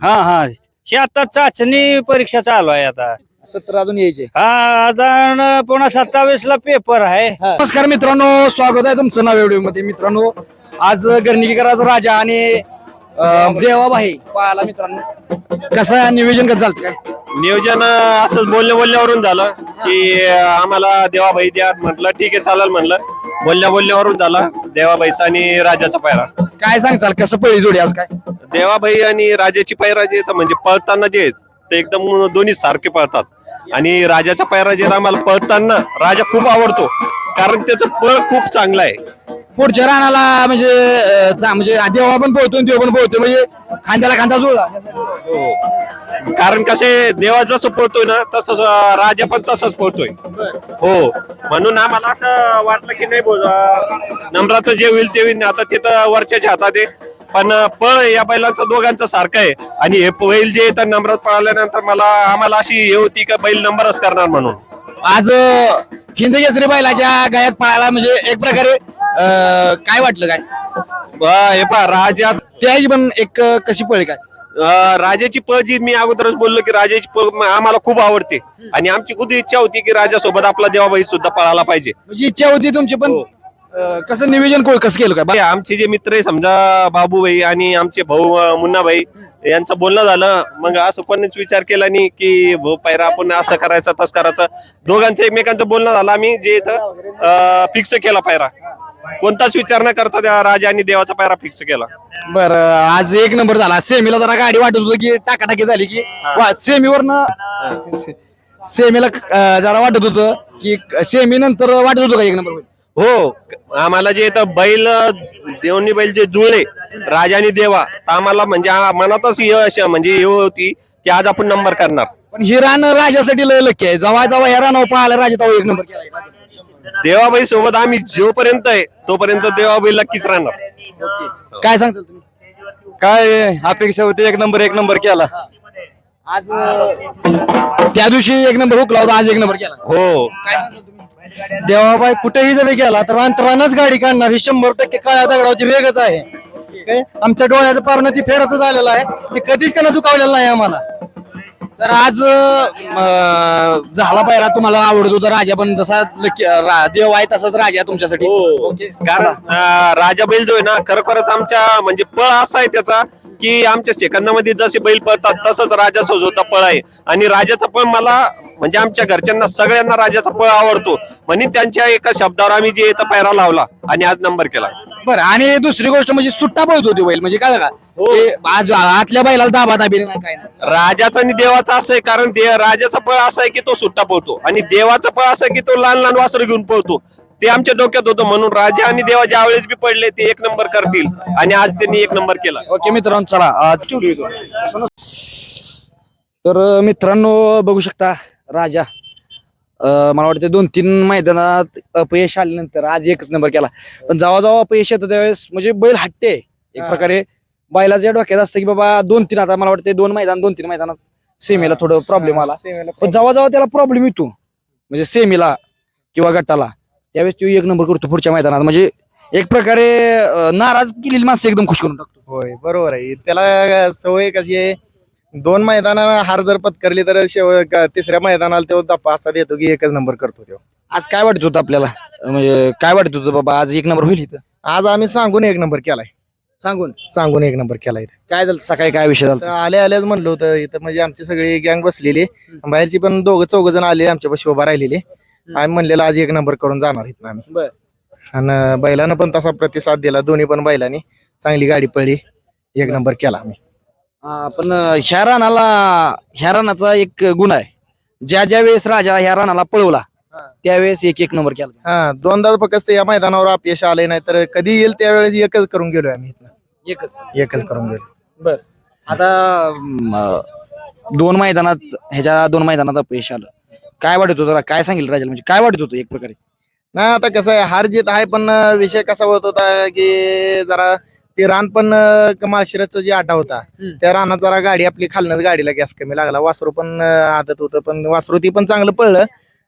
हा हा. हे आता चाचणी परीक्षा चालू आहे आता. सत्र अजून यायचे. हा आता पुन्हा सत्तावीस ला पेपर आहे. नमस्कार मित्रांनो स्वागत आहे तुमचं नव्या व्हिडिओमध्ये मित्रांनो आज गर्णिकीकराचा राजा आणि देवाबाई पाहायला मित्रांनो. कसं नियोजन कसं चालतं काय? नियोजन असंच बोलल्या बोलल्यावरून झालं की आम्हाला देवाबाई द्या म्हटलं ठीक आहे चालेल म्हणलं बोलल्या बोलल्यावरून झाला. देवाबाईचा आणि राजाचा पायरा. काय सांगचाल कसं पहिली जोडी आज काय? देवाबाई आणि राजाची पायरा जे आहेत, म्हणजे पळताना जे आहेत, ते एकदम दोन्ही सारखे पळतात. आणि राजाचा पायरा जे आहेत, आम्हाला पळताना राजा खूप आवडतो. कारण त्याचं पळ खूप चांगलं आहे. पुढच्या रानाला म्हणजे अं, चा- म्हणजे देवा पण पोहतो आणि देव पण पोहतो म्हणजे खांद्याला खांदा जुळला हो. कारण कसे देवा जसं पळतोय ना तसंच अं, राजा पण तसंच पळतोय हो. म्हणून आम्हाला असं वाटलं की नाही बोल नम्राचं जे होईल ते होईल. आता तिथं वरच्याच्या हातात आहे. पण अं, पळ या बैलांचं दोघांचं सारखं आहे. आणि हे बैल जे तर नम्रात पळाल्यानंतर मला आम्हाला अशी हे होती का बैल नंबरच करणार म्हणून. आज अं, हिंद केसरी बैलाच्या गायात पळायला म्हणजे एक प्रकारे अं, काय वाटलं काय? हे पहा राजा त्याही पण एक अं, कशी पळी काय? अं, राजाची पळ जी मी अगोदरच बोललो की राजाची पळ म- आम्हाला खूप आवडते. आणि आमची खूप इच्छा होती की राजासोबत आपला देवाबाई सुद्धा पळायला पाहिजे. म्हणजे इच्छा होती तुमची पण हो. अं, कसं नियोजन को- कसं केलं काय? बा- आमचे जे मित्र आहे समजा बाबूभाई आणि आमचे भाऊ अं, मुन्नाभाई यांचं बोलणं झालं. मग असं कोणीच विचार केला नाही की भाऊ पायरा आपण असं करायचं तसं करायचं. दोघांचं एकमेकांचं बोलणं झालं. आम्ही जे इथं फिक्स केला पायरा. कोणताच विचार न करता त्या राजा आणि देवाचा पायरा फिक्स केला. बर आज एक नंबर झाला. सेमीला जरा गाडी वाटत होती की टाकाटाकी झाली की सेमीवरनं सेमीला अं, जरा वाटत होतं की सेमी नंतर वाटत होतं का एक नंबर होईल? हो आम्हाला जे इथं बैल देवनी बैल जे जुळले राजा आणि देवा तर आम्हाला म्हणजे आ- मनातच हे अशा- म्हणजे हे होती की आज आपण नंबर करणार. पण ही रान राजासाठी लय लक्की आहे. जेव्हा जेव्हा ह्या रानावर पळाला राजा तेव्हा एक नंबर केला देवाबाई सोबत आम्ही जोपर्यंत आहे तोपर्यंत देवाबाई नक्कीच राहणार. काय सांगताल तुम्ही? काय अपेक्षा होती एक नंबर एक नंबर केला. आज अं, त्या दिवशी एक नंबर हुकला होता आज एक नंबर केला. हो. देवाबाई कुठेही जरी गेला तर अंतरानच गाडी काढणार ही शंभर टक्के काळ्या दगडावची वेगच आहे. काय? आमच्या डोळ्याचं पारणं ती फेडतच आलेलं आहे ते कधीच त्यानं दुखावलेलं नाही आम्हाला. तर आज अं, झाला पायरा तुम्हाला आवडत होता राजा पण जसा लकी रा- देव आहे तसाच राजा तुमच्यासाठी. ओके. कारण अं, राजा बैल जो आहे ना खरोखरच आमच्या म्हणजे पळ असा आहे त्याचा की आमच्या सेकंदामध्ये जसे बैल पळतात तसंच राजा सुद्धा पळ आहे. आणि राजाचा पळ मला म्हणजे आमच्या घरच्यांना सगळ्यांना राजाचा पळ आवडतो. म्हणून त्यांच्या एका शब्दावर आम्ही जे इथं पायरा लावला आणि आज नंबर केला. बरं आणि दुसरी गोष्ट म्हणजे सुट्टा पळत होती बैल म्हणजे काय का? हो. ते आज आतल्या बैलाला दाबा दाबी नाही काय नाही. राजाचा आणि देवाचा असं आहे कारण दे राजाचा पळ असा आहे की तो सुट्टा पळतो. आणि देवाचा पळ असा आहे की तो लहान लहान वासर घेऊन पळतो. ते आमच्या डोक्यात होतं म्हणून राजा आणि देवा ज्या वेळेस बी पडले ते एक नंबर करतील. आणि आज त्यांनी एक नंबर केला. ओके मित्रांनो चला आज येतो तर मित्रांनो बघू शकता राजा मला वाटतं दोन तीन मैदानात अपयश आल्यानंतर आज एकच नंबर केला. पण जेव्हा जेव्हा अपयश येतं त्यावेळेस म्हणजे बैल हटते. एक प्रकारे बैलाच्या डोक्यात असतं की बाबा दोन तीन आता मला वाटतं दोन मैदान दोन तीन मैदानात सेमीला थोडं प्रॉब्लेम आला. पण जेव्हा जेव्हा त्याला प्रॉब्लेम येतो. म्हणजे सेमीला किंवा गटाला. त्यावेळेस तो एक नंबर करतो पुढच्या मैदानात. म्हणजे एक प्रकारे नाराज केलेली माणसं एकदम खुश करून टाकतो. होय बरोबर आहे. त्याला सवय कशी आहे? दोन मैदानाला हार जर पत्करली तर शेव क- तिसऱ्या मैदानाला तो दप्पा असा देतो की एकच नंबर करतो तो. आज काय वाटत होतं आपल्याला? म्हणजे काय वाटत होतं बाबा आज एक नंबर होईल इथं? आज आम्ही सांगून एक नंबर केलाय. सांगून? सांगून एक नंबर केलाय इथं. काय झालं? सकाळी काय विषय तर झाला आले आल्याच म्हणलं होतं इथं म्हणजे आमची सगळी गँग बसलेली. बाहेरची पण दोघं चौघ जण आले आमच्या पाशी उभा राहिलेले. आम्ही म्हणलेलं आज एक नंबर करून जाणार इथं आम्ही. बर. आणि बैलानं पण तसा प्रतिसाद दिला दोन्ही पण बैलांनी. चांगली गाडी पळली एक नंबर केला आम्ही. पण ह्या रानाला ह्या रानाचा एक गुण आहे. ज्या ज्या वेळेस राजा ह्या रानाला पळवला त्यावेळेस एक एक नंबर केला. हा दोनदा फक्त या मैदानावर अपयश आले नाही तर कधी येईल त्यावेळेस एकच करून गेलोय आम्ही इथनं. एकच. एकच करून गेलो बर. आता दोन मैदानात ह्याच्या दोन मैदानात अपयश आलं. काय वाटत होतं? काय सांगितलं राजाला? म्हणजे काय वाटत होतं एक प्रकारे? नाही आता कसं आहे हार जीत आहे पण विषय कसा होत होता की जरा ते रान पण माळशिरसचं जे आटा होता. त्या रानात जरा गाडी आपली खालनच गाडीला गॅस कमी लागला. वासरू पण आदत होतं पण वासरू ती पण चांगलं पळलं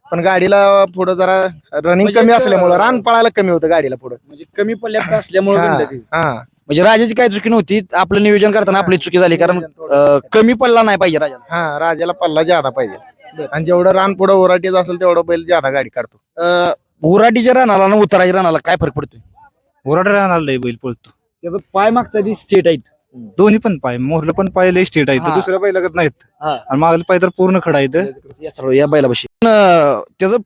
पण गाडीला पुढं जरा रनिंग म्हणजे कमी असल्यामुळं रान पळायला कमी होतं गाडीला पुढं. म्हणजे कमी पडल्यात असल्यामुळे हा, हा. म्हणजे राजाची काय चुकी नव्हती आपलं नियोजन करताना आपली चुकी झाली कारण अं, कमी पडला नाही पाहिजे राजा हा राजाला पल्ला ज्यादा पाहिजे. आणि जेवढं रान पुढं ओराटीच असेल तेवढं बैल ज्यादा गाडी काढतो. अं, उराटीच्या रानाला आणि उतराच्या रानाला काय फरक पडतोय? ओराडा राहणार लय बैल पळतो. त्याचं पाय मागचा दी स्टेट आहेत. दोन्ही पण पाय मोरलं पण पाय लय स्टेट आहेत. हा. दुसऱ्या पाय लागत नाहीत. हा. आणि मागले पाय तर पूर्ण खडा आहेत. या- या बैलापाशी. अं, त्याचं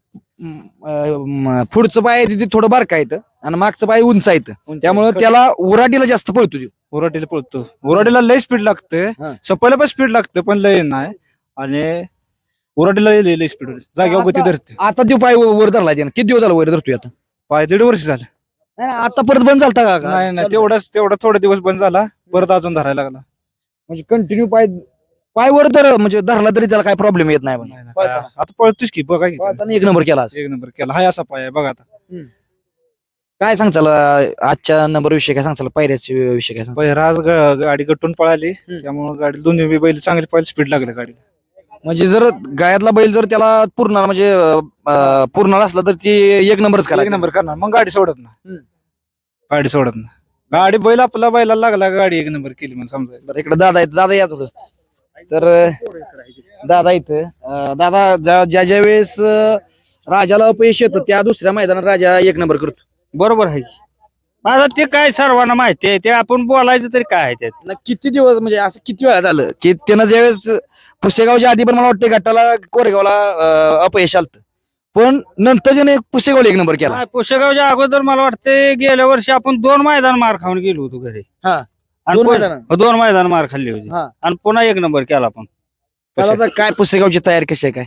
अं, म, पुढचं पाय आहे ते थोडं बारका आहेत. आणि मागचं पाय उंच आहेत. त्यामुळे त्याला उराटीला जास्त पळतो. ओराडीला पळतो. ओराडीला लय स्पीड लागते हा. सपायला पण स्पीड लागते पण लय नाही. आणि ओराडीला लय लय स्पीड जागेवर गती धरते आता तो पाय वर धरला त्यानं. किती दिवस झाला वर धरतोय आता? पाय दीड वर्ष झालं. नाही, नाही, आता परत बंद झालता का? नाही नाही तेवढाच तेवढा थोडा दिवस बंद झाला परत अजून धरायला लागला म्हणजे कंटिन्यू पाय पाय वर तर म्हणजे धरला तरी त्याला काय प्रॉब्लेम येत नाही नाही, नाही, पळताना. काय- आता पळतोच की बघा की त्यानं. पळताना एक नंबर केला आज. एक नंबर केला हाय असा पाय आहे बघा आता काय सांगचाल आजच्या नंबर विषयी काय सांगचाल पायऱ्याच्या विषयी काय सांगचाल पहिला आज गा- गाडी गटून पळाली त्यामुळे गाडी दोन्ही बी बैल चांगली पहिले स्पीड लागले गाडीला म्हणजे जर गायातला बैल जर त्याला पूर्ण म्हणजे पूर्ण असला तर ती एक नंबरच करा एक नंबर करणार. मग गाडी सोडत ना हम्म. गाडी सोडत ना गाडी बैल आपला बैलाला लागला गाडी एक नंबर केली म्हणून समजा बरं इकडे दादा आहेत. दादा या थोडं. तर दादा इथं अं, दादा ज्या ज्या ज्या वेळेस अं, राजाला अपयश येतं त्या दुसऱ्या मैदानात राजा एक नंबर करतो. बरोबर आहे. की. आता ते काय सर्वांना माहिती आहे? ते आपण बोलायचं तरी काय आहे त्यात? न किती दिवस म्हणजे असं किती वेळा झालं की त्यानं ज्यावेळेस पुसेगावच्या आधी पण मला वाटतं गटाला कोरेगावला अपयश आलत. पण नंतर त्याने पुसेगावला एक नंबर केला. काय, पुशेगावच्या अगोदर मला वाटते गेल्या वर्षी आपण दोन मैदान मार खाऊन गेलो होतो घरी. हा. आणि दोन पुन- मैदानं? हो, दोन मैदान मार खाल्ली होती. हा. आणि पुन्हा एक नंबर केला आपण. काय पुसेगावची तयारी कशी आहे काय?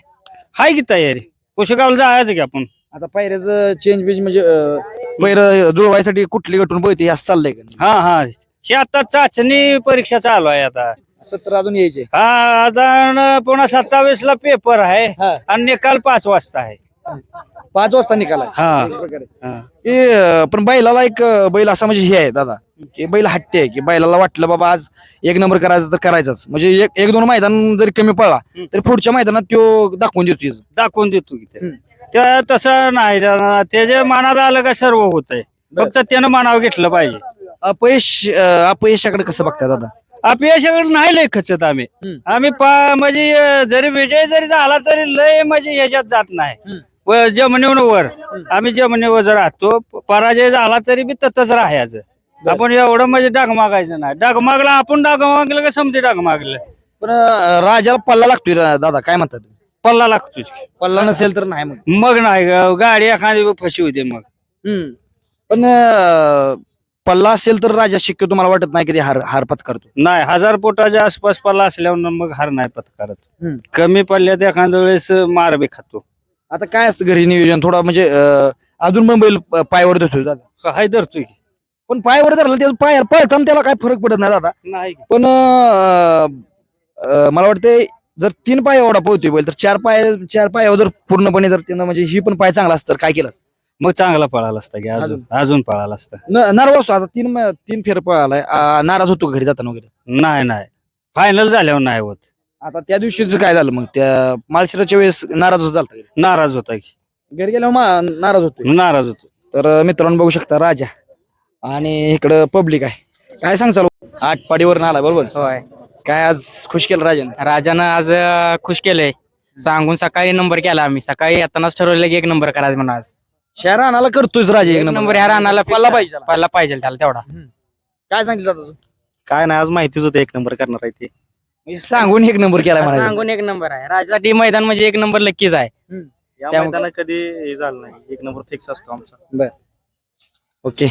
हाय की तयारी? पुशेगावला जायचं की आपण. आता पायऱ्याचं चेंज बीज म्हणजे पैर जुळवायसाठी कुठली गटून पळते असं चाललंय का हा हा ही. आता चाचणी परीक्षा चालू आहे आता. सत्तर अजून यायचे. हा आता पुन्हा सत्तावीस ला पेपर आहे हा. आणि निकाल पाच वाजता आहे. पाच वाजता निकाला हा. की अं, पण बैलाला एक अं, बैल असा म्हणजे हे आहे दादा. की बैल हट्टे आहे की बैलाला वाटलं बाबा आज एक नंबर करायचं तर करायचंच. म्हणजे एक एक दोन मैदान जरी कमी पळला तरी पुढच्या मैदानात तो दाखवून देतो. दाखवून देतो की ते. तसं नाही त्या- त्याच्या मनात आलं का सर्व होत आहे फक्त त्यानं मनावर घेतलं पाहिजे. अपयश अं, अपयशाकडे कसं बघताय दादा? अपयशाकडे नाही लय खचत आम्ही. आम्ही पा म्हणजे अं, जरी विजय जरी झाला तरी लय म्हणजे ह्याच्यात जात नाही. व जमिनीवर वर आम्ही जमिनीवर जर राहतो प- पराजय झाला तरी बी ततच राहायचं. आपण एवढं म्हणजे डागमागायचं नाही. डागमागला आपण डागमागलं का समजे डागमागलं? पण अं, राजाला पल्ला लागतोय रा- दादा काय म्हणतात? पल्ला लागतोच पल्ला नसेल तर नाही मग. मग नाही ग- गाडी एखादी फशी होते मग. हम्म. पण अं, पल्ला असेल तर राजा शक्य तुम्हाला वाटत नाही की ते हार हार पत्करतो. नाही हजार पोटाच्या आसपास पल्ला असल्यावर मग हार नाही पत्कारत. हम्म. कमी पल्ल्यात एखाद्या वेळेस मार बी खातो. आता काय असतं घरी नियोजन? थोडा म्हणजे अं, अजून पण बैल प- पायावर धरतोय दादा. हाय धरतोय की. पण पायावर धरला त्याचं पाय पळताना त्याला काय फरक पडत नाही दादा. नाही की. पण अं, अं, मला वाटतं जर तीन पाय एवढा पळतोय बैल तर चार पाय चार पायावर जर पूर्णपणे जर त्यानं म्हणजे ही पण पाय चांगला असतं तर काय केलं असतं? मग चांगला पळाला असता की अजून अजून. पळाला असता. न- नाराज असतो आता तीन म- तीन फेर पळालाय. नाराज होतो का घरी जाताना वगैरे? नाही नाही. फायनल झाल्यावर नाही होत. आता त्या दिवशीच काय झालं मग? त्या माळशिराच्या वेळेस नाराज होत झालता घरी. नाराज होता की. घरी गेल्यावर मा- नाराज होतो नाराज होतो. तर मित्रांनो बघू शकता राजा आणि इकडं पब्लिक आहे. काय सांगचाल आटपाडीवरून आला बरोबर? होय. काय आज खुश केलं राजाने? राजानं आज अं, खुश केलंय. सांगून सकाळी नंबर केला आम्ही. सकाळी येतानाच ठरवलं की एक नंबर करायचा म्हणून आज. शहर आणायला करतोयच राजा एक नंबर. ह्या रानाला पल्ला पाहिजे त्याला. पल्ला पाहिजे त्याला तेवढा. काय सांगितलं दादा तू? काय नाही आज माहितीच होतं एक नंबर करणार आहे ते. म्हणजे सांगून एक नंबर केला म्हणायचं. सांगून एक नंबर आहे. राजासाठी मैदान म्हणजे एक नंबर नक्कीच आहे. या त्यामुळे- मैदानात कधी हे झालं नाही. एक नंबर फिक्स असतो आमचा. ओके.